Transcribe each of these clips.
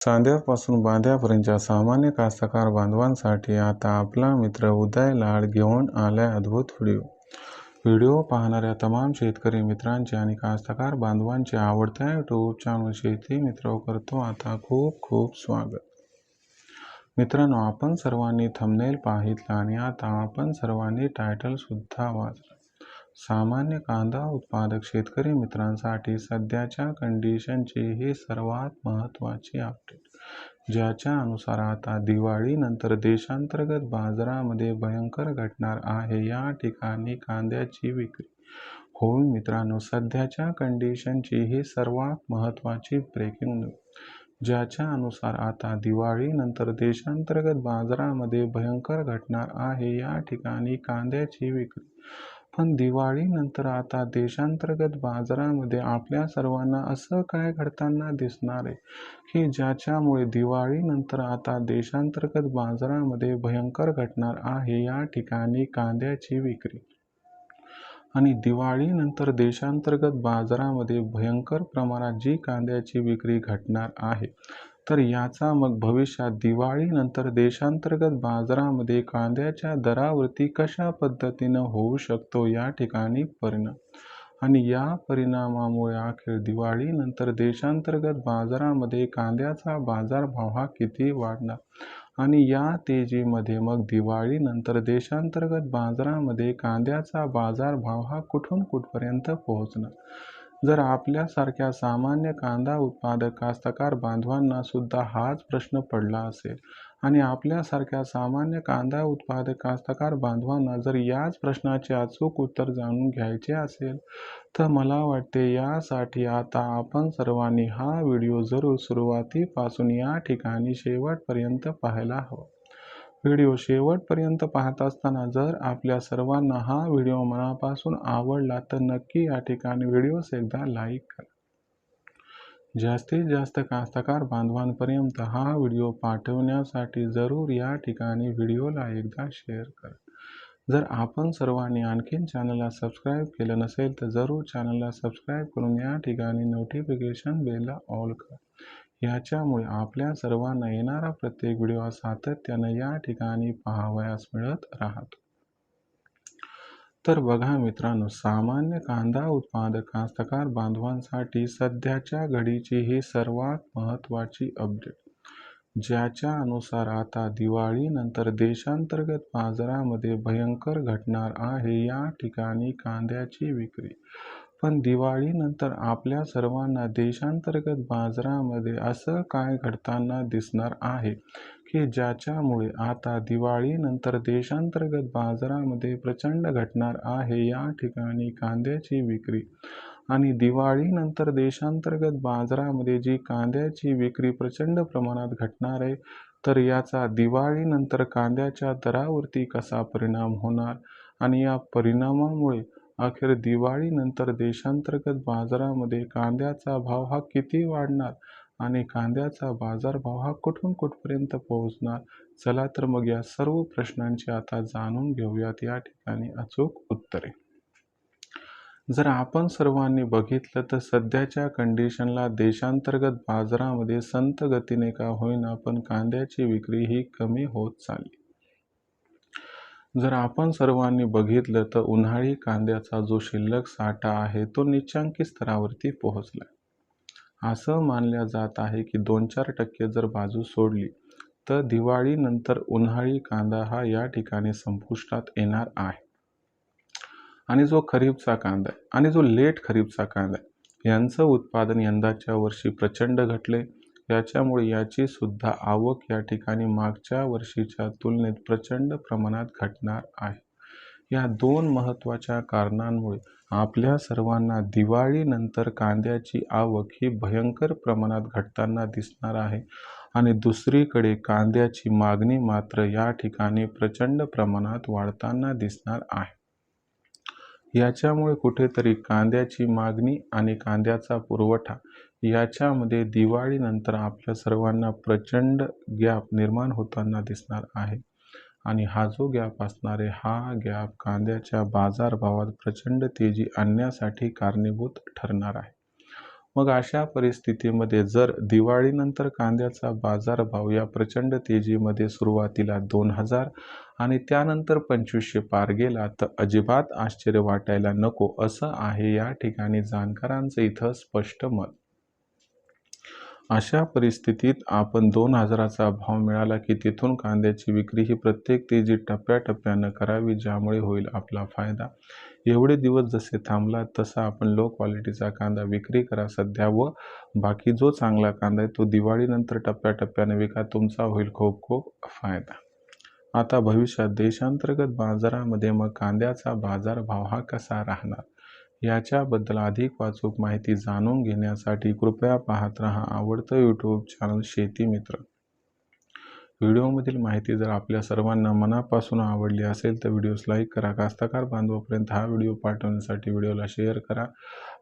चांद्यापासून बांध्यापर्यंतच्या सामान्य कास्तकार बांधवांसाठी आता आपला मित्र उदय लाड घेऊन आलाय अद्भुत व्हिडिओ. व्हिडिओ पाहणाऱ्या तमाम शेतकरी मित्रांचे आणि कास्तकार बांधवांचे आवडत्या यूट्यूब चॅनल शेती मित्र करतो आता खूप खूप स्वागत. मित्रांनो आपण सर्वांनी थंबनेल पाहितला आणि आता आपण सर्वांनी टायटल सुद्धा वाचलं. सामान्य कांदा उत्पादक शेतकरी मित्रांसाठी सध्याच्या कंडिशनची ही सर्वात महत्त्वाची अपडेट ज्याच्या अनुसार आता दिवाळीनंतर देशांतर्गत बाजारामध्ये भयंकर घटणार आहे. या ठिकाणी कांद्याची विक्री. होईल मित्रांनो सध्याच्या कंडिशनची ही सर्वात महत्त्वाची ब्रेकिंग न्यूज ज्याच्या अनुसार आता दिवाळीनंतर देशांतर्गत बाजारामध्ये भयंकर घटणार आहे. या ठिकाणी कांद्याची विक्री. पण दिवाळीनंतर आता देशांतर्गत बाजारामध्ये आपल्या सर्वांना असं काय घडताना दिसणार आहे? की ज्याच्यामुळे दिवाळीनंतर आता देशांतर्गत बाजारामध्ये भयंकर घटणार आहे या ठिकाणी कांद्याची विक्री. आणि दिवाळीनंतर देशांतर्गत बाजारामध्ये भयंकर प्रमाणात जी कांद्याची विक्री घटणार आहे तर याचा मग भविष्यात दिवाळीनंतर देशांतर्गत बाजारामध्ये कांद्याच्या दरावरती कशा पद्धतीनं होऊ शकतो या ठिकाणी परिणाम. आणि या परिणामामुळे अखेर दिवाळीनंतर देशांतर्गत बाजारामध्ये कांद्याचा बाजारभाव हा किती वाढणार? आणि या तेजीमध्ये मग दिवाळीनंतर देशांतर्गत बाजारामध्ये कांद्याचा बाजारभाव हा कुठून कुठपर्यंत पोहोचणार? जर आपल्यासारख्या सामान्य कांदा उत्पादक कास्तकार बांधवांना सुद्धा हाच प्रश्न पडला असेल आणि आपल्यासारख्या सामान्य कांदा उत्पादक कास्तकार बांधवांना जर याच प्रश्नाचे अचूक उत्तर जाणून घ्यायचे असेल तर मला वाटते यासाठी आता आपण सर्वांनी हा व्हिडिओ जरूर सुरुवातीपासून या ठिकाणी शेवटपर्यंत पाहायला हवा. व्हिडिओ शेवटपर्यंत पाहत असताना जर आपल्या सर्वांना हा व्हिडिओ मनापासून आवडला तर नक्की या ठिकाणी व्हिडिओस एकदा लाईक करा. जास्तीत जास्त कास्तकार बांधवांपर्यंत हा व्हिडिओ पाठवण्यासाठी जरूर या ठिकाणी व्हिडिओला एकदा शेअर करा. जर आपण सर्वांनी आणखीन चॅनलला सबस्क्राईब केलं नसेल तर जरूर चॅनलला सबस्क्राईब करून या ठिकाणी नोटिफिकेशन बेलला ऑल करा. याच्यामुळे आपल्या सर्वांना येणारा प्रत्येक व्हिडिओ सातत्यानं या ठिकाणी पाहावयास मिळत राहतो. तर बघा मित्रांनो सामान्य कांदा उत्पादक कास्तकार बांधवांसाठी सध्याच्या घडीची ही सर्वात महत्त्वाची अपडेट ज्याच्या अनुसार आता दिवाळीनंतर देशांतर्गत बाजारामध्ये भयंकर घटणार आहे या ठिकाणी कांद्याची विक्री. पण दिवाळीनंतर आपल्या सर्वांना देशांतर्गत बाजारामध्ये असं काय घडताना दिसणार आहे की ज्याच्यामुळे आता दिवाळीनंतर देशांतर्गत बाजारामध्ये प्रचंड घटणार आहे या ठिकाणी कांद्याची विक्री. आणि दिवाळीनंतर देशांतर्गत बाजारामध्ये जी कांद्याची विक्री प्रचंड प्रमाणात घटणार आहे तर याचा दिवाळीनंतर कांद्याच्या दरावरती कसा परिणाम होणार? आणि या परिणामामुळे अखेर दिवाळीनंतर देशांतर्गत बाजारामध्ये कांद्याचा भाव हा किती वाढणार आणि कांद्याचा बाजारभाव हा कुठून कुठपर्यंत पोहोचणार? चला तर मग या सर्व प्रश्नांची आता जाणून घेऊयात. या ठिकाणी अचूक उत्तरे. जर आपण सर्वांनी बघितलं तर सध्याच्या कंडिशनला देशांतर्गत बाजारामध्ये संत गतीने का होईना पण कांद्याची विक्री ही कमी होत चालली. जर आपण सर्वांनी बघितलं तर उन्हाळी कांद्याचा जो शिल्लक साठा आहे तो निचांकी स्तरावरती पोहोचला. असं मानल्या जात आहे की दोन चार टक्के जर बाजू सोडली तर दिवाळीनंतर उन्हाळी कांदा हा या ठिकाणी संपुष्टात येणार आहे. आणि जो खरीपचा कांदा आहे आणि जो लेट खरीपचा कांदा आहे यांचं उत्पादन यंदाच्या वर्षी प्रचंड घटले याच्यामुळे याची सुद्धा आवक या ठिकाणी मागच्या वर्षीच्या तुलनेत प्रचंड प्रमाणात घटणार आहे. या दोन महत्त्वाच्या कारणांमुळे आपल्या सर्वांना दिवाळीनंतर कांद्याची आवक ही भयंकर प्रमाणात घटताना दिसणार आहे आणि दुसरीकडे कांद्याची मागणी मात्र या ठिकाणी प्रचंड प्रमाणात वाढताना दिसणार आहे. याच्यामुळे कुठेतरी कांद्याची मागणी आणि कांद्याचा पुरवठा याच्यामध्ये दिवाळीनंतर आपल्या सर्वांना प्रचंड गॅप निर्माण होताना दिसणार आहे. आणि हा जो गॅप असणार आहे हा गॅप कांद्याच्या बाजारभावात प्रचंड तेजी आणण्यासाठी कारणीभूत ठरणार आहे. मग अशा परिस्थितीमध्ये जर दिवाळीनंतर कांद्याचा बाजारभाव या प्रचंड तेजीमध्ये सुरुवातीला दोन हजार आणि त्यानंतर पंचवीसशे पार गेला तर अजिबात आश्चर्य वाटायला नको असं आहे या ठिकाणी जाणकारांचं इथं स्पष्ट मत. अशा परिस्थितीत आपण दोन हजाराचा भाव मिळाला की तिथून कांद्याची विक्री ही प्रत्येक तेजी टप्प्याटप्प्यानं करावी ज्यामुळे होईल आपला फायदा. एवढे दिवस जसे थांबला तसा आपण लो क्वालिटीचा कांदा विक्री करा सध्या व बाकी जो चांगला कांदा आहे तो दिवाळीनंतर टप्प्याटप्प्याने विका तुमचा होईल खूप खूप फायदा. आता भविष्यात देशांतर्गत बाजारामध्ये मग कांद्याचा बाजारभाव हा कसा राहणार? याच्याबद्दल अधिक वाचूक माहिती जाणून घेण्यासाठी कृपया पाहत रहा आवडतं यूट्यूब चॅनल शेती मित्र. व्हिडिओमधील माहिती जर आपल्या सर्वांना मनापासून आवडली असेल तर व्हिडिओस लाईक करा कास्तकार बांधवापर्यंत हा व्हिडिओ पाठवण्यासाठी व्हिडिओला शेअर करा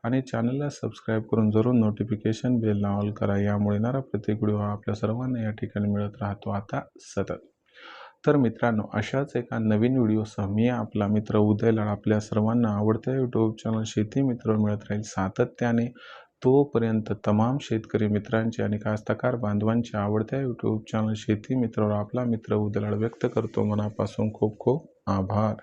आणि चॅनलला सबस्क्राईब करून जरूर नोटिफिकेशन बेलला ऑल करा. यामुळे येणारा प्रत्येक व्हिडिओ हा आपल्या सर्वांना या ठिकाणी मिळत राहतो. आता सतत तर मित्रांनो अशाच एका नवीन व्हिडिओसह मी आपला मित्र उदयलाड आपल्या सर्वांना आवडत्या यूट्यूब चॅनल शेती मित्र मिळत राहील सातत्याने. तोपर्यंत तमाम शेतकरी मित्रांचे आणि कास्तकार बांधवांच्या आवडत्या यूट्यूब चॅनल शेती मित्रावर आपला मित्र उदयलाड व्यक्त करतो. मनापासून खूप खूप आभार.